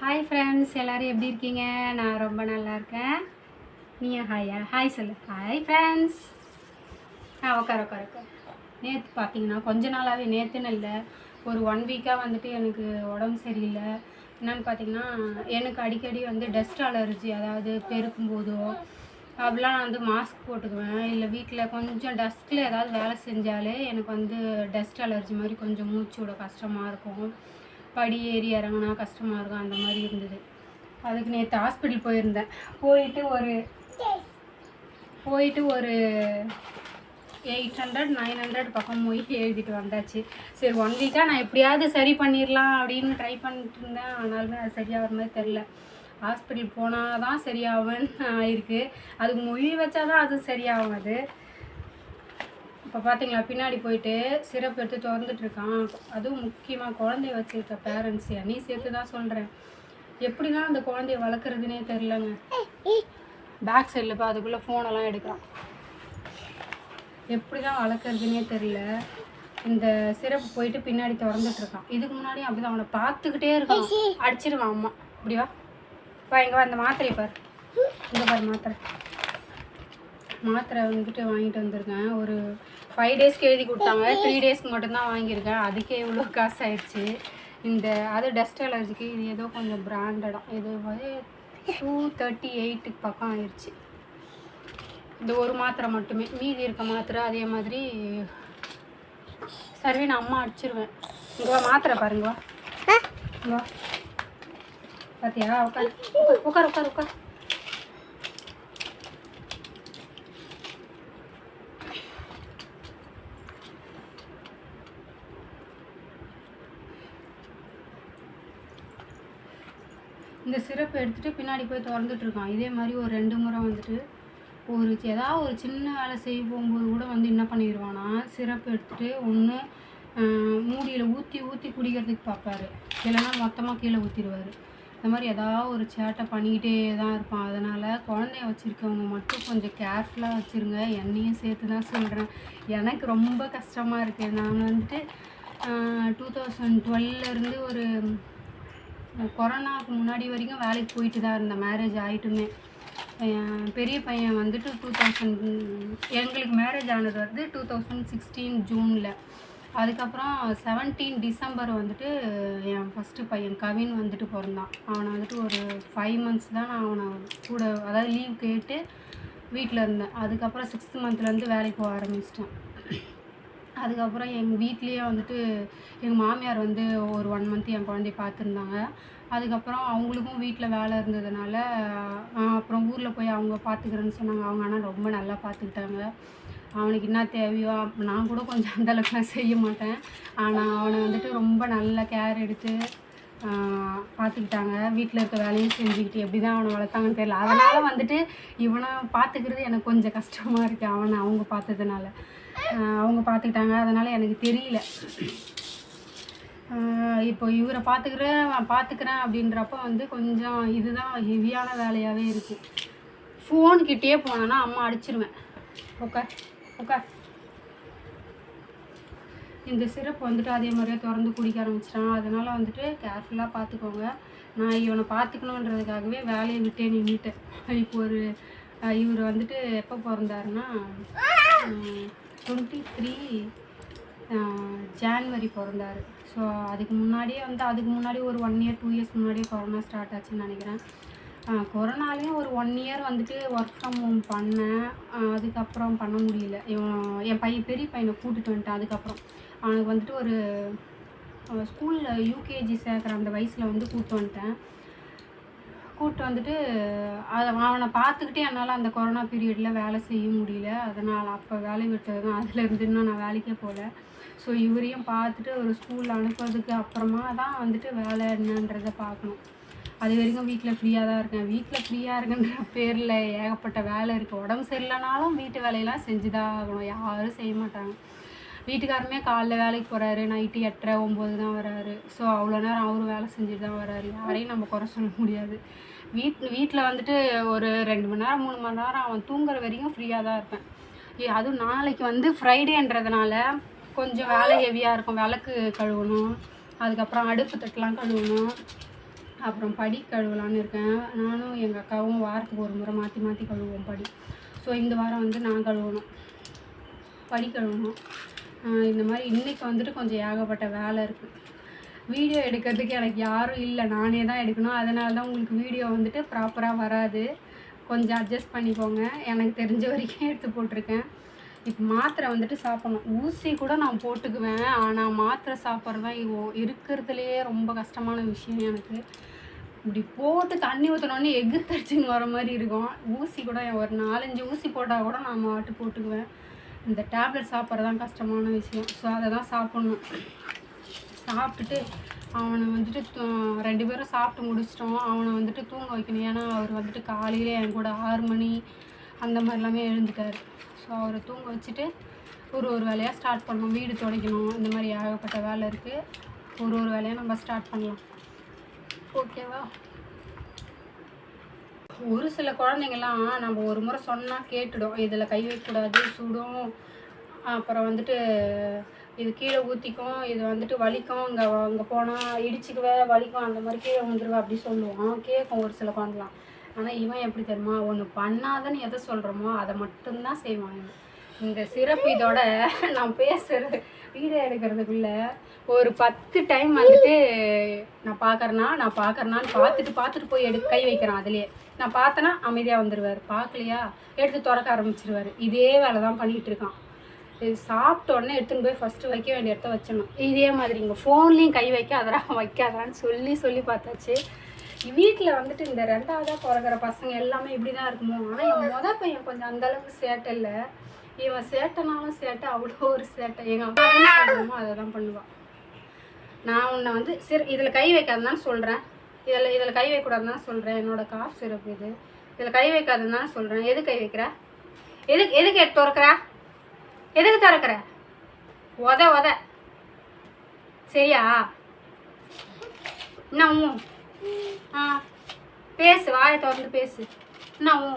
Hi friends எல்லோரும் எப்படி இருக்கீங்க? நான் ரொம்ப நல்லா இருக்கேன். நீ ஹாயா ஹாய் சொல்லு. ஹாய் ஃப்ரெண்ட்ஸ் ஆ உட்கார உட்கார உட்கார நேற்று பார்த்தீங்கன்னா கொஞ்ச நாளாகவே நேற்றுன்னு இல்லை. ஒரு ஒன் வீக்காக வந்துட்டு எனக்கு உடம்பு சரியில்லை. என்னன்னு பார்த்தீங்கன்னா எனக்கு அடிக்கடி வந்து டஸ்ட் அலர்ஜி அதாவது பெருக்கும் போதோ அப்படிலாம் நான் வந்து மாஸ்க் போட்டுக்குவேன். இல்லை வீட்டில் கொஞ்சம் டஸ்ட்டில் ஏதாவது வேலை செஞ்சாலே எனக்கு வந்து டஸ்ட் அலர்ஜி மாதிரி கொஞ்சம் மூச்சு விட கஷ்டமாக இருக்கும். படி ஏறி இறங்கினா கஷ்டமாக இருக்கும் அந்த மாதிரி இருந்தது. அதுக்கு நேற்று ஹாஸ்பிட்டல் போயிருந்தேன். போயிட்டு ஒரு போயிட்டு ஒரு எயிட் ஹண்ட்ரட் நைன் ஹண்ட்ரட் பக்கம் போய் எழுதிட்டு வந்தாச்சு. சரி ஒன் வீக்காக நான் எப்படியாவது சரி பண்ணிடலாம் அப்படின்னு ட்ரை பண்ணிட்டு இருந்தேன். ஆனாலுமே அது சரியாகிற மாதிரி தெரில ஹாஸ்பிட்டல் போனால் தான் சரியாகும் ஆயிருக்கு. அதுக்கு மொழி வச்சா தான் அது சரியாகும் அது இப்போ பார்த்தீங்களா பின்னாடி போயிட்டு சிறப்பு எடுத்து திறந்துட்டு இருக்கான். அதுவும் முக்கியமாக குழந்தைய வச்சுருக்க பேரண்ட்ஸ் நீ சேர்த்து தான் சொல்கிறேன் எப்படி தான் அந்த குழந்தைய வளர்க்குறதுனே தெரிலங்க பேக் சைடில் இப்போ அதுக்குள்ளே ஃபோனெல்லாம் எடுக்கிறான். எப்படி தான் வளர்க்குறதுனே தெரில இந்த சிறப்பு போயிட்டு பின்னாடி திறந்துட்டு இருக்கான். இதுக்கு முன்னாடி அப்படிதான் அவனை பார்த்துக்கிட்டே இருக்கான். அடிச்சிருவான் அம்மா. அப்படியா இப்போ எங்கே இங்கே வா இந்த மாத்திரை பார். இந்த பாரு மாத்திரை. மாத்திரை வந்துட்டு வாங்கிட்டு வந்திருக்கேன். ஒரு ஃபைவ் டேஸ்க்கு எழுதி கொடுத்தாங்க. த்ரீ டேஸ்க்கு மட்டும்தான் வாங்கியிருக்கேன். அதுக்கே இவ்வளோ காசு ஆயிடுச்சு. இந்த அது டஸ்ட் அலர்ஜிக்கு இது ஏதோ கொஞ்சம் பிராண்டடாக இது வந்து டூ தேர்ட்டி எயிட்டுக்கு பக்கம் ஆயிடுச்சு இந்த ஒரு மாத்திரை மட்டுமே. மீதி இருக்க மாத்திரை அதே மாதிரி சரி நான் அம்மா அடிச்சிருவேன். இங்கே மாத்திரை பாருங்க வா. பாத்தியா? உட்கார். உட்கார் உட்கார் உட்கார். இந்த சிரப்பு எடுத்துகிட்டு பின்னாடி போய் திறந்துட்டுருக்கான் இதே மாதிரி ஒரு ரெண்டு முறை வந்துட்டு ஒரு ஏதாவது ஒரு சின்ன வேலை செய்ய போகும்போது கூட வந்து என்ன பண்ணிடுவானா சிரப்பு எடுத்துகிட்டு ஒன்று மூடியில் ஊற்றி ஊற்றி குடிக்கிறதுக்கு பார்ப்பாரு இல்லைன்னா மொத்தமாக கீழே ஊற்றிடுவார் இந்த மாதிரி ஏதாவது ஒரு சேட்டை பண்ணிக்கிட்டே தான் இருப்பான். அதனால் குழந்தைய வச்சுருக்கவங்க மட்டும் கொஞ்சம் கேர்ஃபுல்லாக வச்சுருங்க. என்னையும் சேர்த்து தான் சொல்கிறேன் எனக்கு ரொம்ப கஷ்டமாக இருக்குது நான் வந்துட்டு டூ தௌசண்ட் டுவெல்லேருந்து ஒரு கொரோனாவுக்கு முன்னாடி வரைக்கும் வேலைக்கு போயிட்டு தான் இருந்தேன். மேரேஜ் ஆகிட்டுமே என் பெரிய பையன் வந்துட்டு டூ தௌசண்ட் எங்களுக்கு மேரேஜ் ஆனது வந்து டூ தௌசண்ட் சிக்ஸ்டீன் ஜூனில் அதுக்கப்புறம் செவன்டீன் டிசம்பர் வந்துட்டு என் ஃபஸ்ட்டு பையன் கவின் வந்துட்டு பிறந்தான். அவனை வந்துட்டு ஒரு ஃபைவ் மந்த்ஸ் தான் நான் அவனை கூட அதாவது லீவ் கேட்டு வீட்டில் இருந்தேன். அதுக்கப்புறம் சிக்ஸ்த் மந்த்லேருந்து வேலைக்கு போக ஆரம்பிச்சிட்டேன். அதுக்கப்புறம் எங்கள் வீட்லேயே வந்துட்டு எங்கள் மாமியார் வந்து ஒரு ஒன் மந்த் என் குழந்தைய பார்த்துருந்தாங்க. அதுக்கப்புறம் அவங்களுக்கும் வீட்டில் வேலை இருந்ததுனால அப்புறம் ஊரில் போய் அவங்க பார்த்துக்கிறேன்னு சொன்னாங்க. அவங்க ஆனால் ரொம்ப நல்லா பார்த்துக்கிட்டாங்க. அவனுக்கு என்ன தேவையோ நான் கூட கொஞ்சம் அந்த அளவுக்குலாம் செய்ய மாட்டேன். ஆனால் அவனை வந்துட்டு ரொம்ப நல்ல கேர் எடுத்து பார்த்துக்கிட்டாங்க. வீட்டில் இருக்க வேலையும் செஞ்சுக்கிட்டு எப்படி தான் அவனை வளர்த்தாங்கன்னு தெரியல. அதனால் வந்துட்டு இவனை பார்த்துக்கிறது எனக்கு கொஞ்சம் கஷ்டமாக இருக்குது அவனை அவங்க பார்த்ததுனால. அவங்க பார்த்துக்கிட்டாங்க அதனால் எனக்கு தெரியல. இப்போ இவரை பார்த்துக்கிறேன் பார்த்துக்கிறேன் அப்படின்றப்ப வந்து கொஞ்சம் இதுதான் ஹெவியான வேலையாகவே இருக்குது ஃபோன்கிட்டயே போனேன்னா அம்மா அடிச்சிருவேன். ஓகே ஓகே இந்த சிரப் வந்துட்டு அதே மாதிரியே திறந்து குடிக்க ஆரம்பிச்சிட்டான். அதனால் வந்துட்டு கேர்ஃபுல்லாக பார்த்துக்கோங்க நான் இவனை பார்த்துக்கணுன்றதுக்காகவே வேலையை விட்டே நின்றுட்டேன் இப்போ ஒரு இவர் வந்துட்டு எப்போ பிறந்தாருன்னா டுவெண்ட்டி த்ரீ ஜான்வரி பிறந்தார். ஸோ அதுக்கு முன்னாடியே வந்து அதுக்கு முன்னாடி ஒரு ஒன் இயர் டூ இயர்ஸ் முன்னாடியே கொரோனா ஸ்டார்ட் ஆச்சுன்னு நினைக்கிறேன். கொரோனாலேயும் ஒரு ஒன் இயர் வந்துட்டு ஒர்க் ஃப்ரம் ஹோம் பண்ணேன். அதுக்கப்புறம் பண்ண முடியல. என் பையன் பெரிய பையனை கூட்டிகிட்டு வந்துட்டேன் அதுக்கப்புறம். அவனுக்கு வந்துட்டு ஒரு ஸ்கூலில் யூகேஜி சேர்க்குற அந்த வயசில் வந்து கூப்பிட்டு வந்துட்டேன். கூப்பிட்டு வந்துட்டு அதை அவனை பார்த்துக்கிட்டே என்னால் அந்த கொரோனா பீரியடில் வேலை செய்ய முடியல. அதனால் அப்போ வேலை விட்டது தான் அதுலேருந்து இன்னும் நான் வேலைக்கே போகல. ஸோ இவரையும் பார்த்துட்டு ஒரு ஸ்கூலில் அனுப்புறதுக்கு அப்புறமா தான் வந்துட்டு வேலை என்னன்றதை பார்க்கணும். அது வரைக்கும் வீட்டில் ஃப்ரீயாக தான் இருக்கேன். வீட்டில் ஃப்ரீயாக இருக்குன்ற பேரில் ஏகப்பட்ட வேலை இருக்குது உடம்பு சரியில்லைனாலும் வீட்டு வேலையெல்லாம் செஞ்சு தான் ஆகணும். யாரும் செய்ய மாட்டாங்க. வீட்டுக்காரருமே காலைல வேலைக்கு போகிறாரு நைட்டு எட்டரை ஒம்பது தான் வராரு. ஸோ அவ்வளோ நேரம் அவரும் வேலை செஞ்சுட்டு தான் வராரு. யாரையும் நம்ம குறை சொல்ல முடியாது. வீட் வீட்டில் வந்துட்டு ஒரு ரெண்டு மணி நேரம் மூணு மணி நேரம் அவன் தூங்குற வரைக்கும் ஃப்ரீயாக தான் இருப்பேன். ஏ, அதுவும் நாளைக்கு வந்து ஃப்ரைடேன்றதுனால கொஞ்சம் வேலை ஹெவியாக இருக்கும். விளக்கு கழுவணும் அதுக்கப்புறம் அடுப்பு தட்டெலாம் கழுவணும் அப்புறம் படி கழுவலான்னு இருக்கேன். நானும் எங்கள் அக்காவும் வாரத்துக்கு ஒரு முறை மாற்றி மாற்றி கழுவுவோம் படி. ஸோ இந்த வாரம் வந்து நான் கழுவணும். படி கழுவணும். இந்த மாதிரி இன்றைக்கி வந்துட்டு கொஞ்சம் ஏகப்பட்ட வேலை இருக்குது வீடியோ எடுக்கிறதுக்கு எனக்கு யாரும் இல்லை. நானே தான் எடுக்கணும். அதனால தான் உங்களுக்கு வீடியோ வந்துட்டு ப்ராப்பராக வராது. கொஞ்சம் அட்ஜஸ்ட் பண்ணிக்கோங்க. எனக்கு தெரிஞ்ச வரைக்கும் எடுத்து போட்டிருக்கேன். இப்போ மாத்திரை வந்துட்டு சாப்பிடணும். ஊசி கூட நான் போட்டுக்குவேன். ஆனால் மாத்திரை சாப்பிட்றதான் இருக்கிறதுலையே ரொம்ப கஷ்டமான விஷயம் எனக்கு. இப்படி போட்டு தண்ணி ஊற்றினோடனே எக்கு தடிச்சுன்னு வர மாதிரி இருக்கும். ஊசி கூட ஒரு நாலஞ்சு ஊசி போட்டால் கூட நான் மாட்டு போட்டுக்குவேன். இந்த டேப்லெட் சாப்பிட்றது தான் கஷ்டமான விஷயம். ஸோ அதை தான் சாப்பிட்ணும். சாப்பிட்டுட்டு அவனை வந்துட்டு ரெண்டு பேரும் சாப்பிட்டு முடிச்சிட்டோம். அவனை வந்துட்டு தூங்க வைக்கணும். ஏன்னா அவர் வந்துட்டு காலையிலே என் கூட ஆறு மணி அந்த மாதிரி எல்லாமே எழுந்துட்டார். ஸோ அவரை தூங்க வச்சுட்டு ஒரு ஒரு வேலையாக ஸ்டார்ட் பண்ணணும். வீடு துடைக்கணும். இந்த மாதிரி ஏகப்பட்ட வேலை இருக்குது ஒரு ஒரு வேலையாக நம்ம ஸ்டார்ட் பண்ணலாம். ஓகேவா ஒரு சில குழந்தைங்கள்லாம் நம்ம ஒரு முறை சொன்னால் கேட்டுடும். இதில் கை வைக்கக்கூடாது சுடும். அப்புறம் வந்துட்டு இது கீழே ஊற்றிக்கும் இது வந்துட்டு வலிக்கும். இங்கே அங்கே போனால் இடிச்சுக்குவே வலிக்கும். அந்த மாதிரி கீழே வந்துடுவேன் அப்படி சொல்லுவான். கேட்கும் ஒரு சில குழந்தைலாம். ஆனால் இவன் எப்படி தெரியுமா? ஒன்று பண்ணாதன்னு எதை சொல்கிறோமோ அதை மட்டும்தான் செய்வான் இவன். இந்த சிறப்பு இதோட நான் பேசுறது வீடியோ எடுக்கிறதுக்குள்ள ஒரு பத்து டைம் வந்துட்டு நான் பார்க்கறனா நான் பார்க்கறனான்னு பார்த்துட்டு பார்த்துட்டு போய் எடு கை வைக்கிறான் அதுலேயே. நான் பார்த்தேன்னா அமைதியாக வந்துடுவார் பார்க்கலையா? எடுத்து திறக்க ஆரம்பிச்சிருவாரு. இதே வேலை தான் பண்ணிகிட்டு இருக்கான். இது சாப்பிட்ட உடனே எடுத்துன்னு போய் ஃபஸ்ட்டு வைக்க வேண்டிய இடத்த வச்சிடணும். இதே மாதிரி இங்கே ஃபோன்லேயும் கை வைக்காதெல்லாம் வைக்காதான்னு சொல்லி சொல்லி பார்த்தாச்சு. வீட்டில் வந்துட்டு இந்த ரெண்டாவதாக பிறகுற பசங்க எல்லாமே இப்படி தான் இருக்குமோ? ஆனால் என் மொதல் பையன் கொஞ்சம் அந்தளவுக்கு சேட்டை இல்லை. இவன் சேட்டைனாலும் சேட்டை அவ்வளோ ஒரு சேட்டை. எங்கள் அப்பா என்ன சொல்லுமோ அதை தான் பண்ணுவான் நான் உன்னை வந்து சிறு இதில் கை வைக்காதுன்னு சொல்கிறேன் இதில் இதில் கை வைக்கக்கூடாதுன்னு சொல்கிறேன் என்னோட காஃப் சிறப்பு இது. இதில் கை வைக்காதுன்னு சொல்கிறேன் எது கை வைக்கிற? எதுக்கு எதுக்கு எடுத்து திறக்கிற? எதுக்கு திறக்கிற? உத உத. சரியா? என்ன ஆ பேசு. வாயை திறந்து பேசு. என்ன ஊ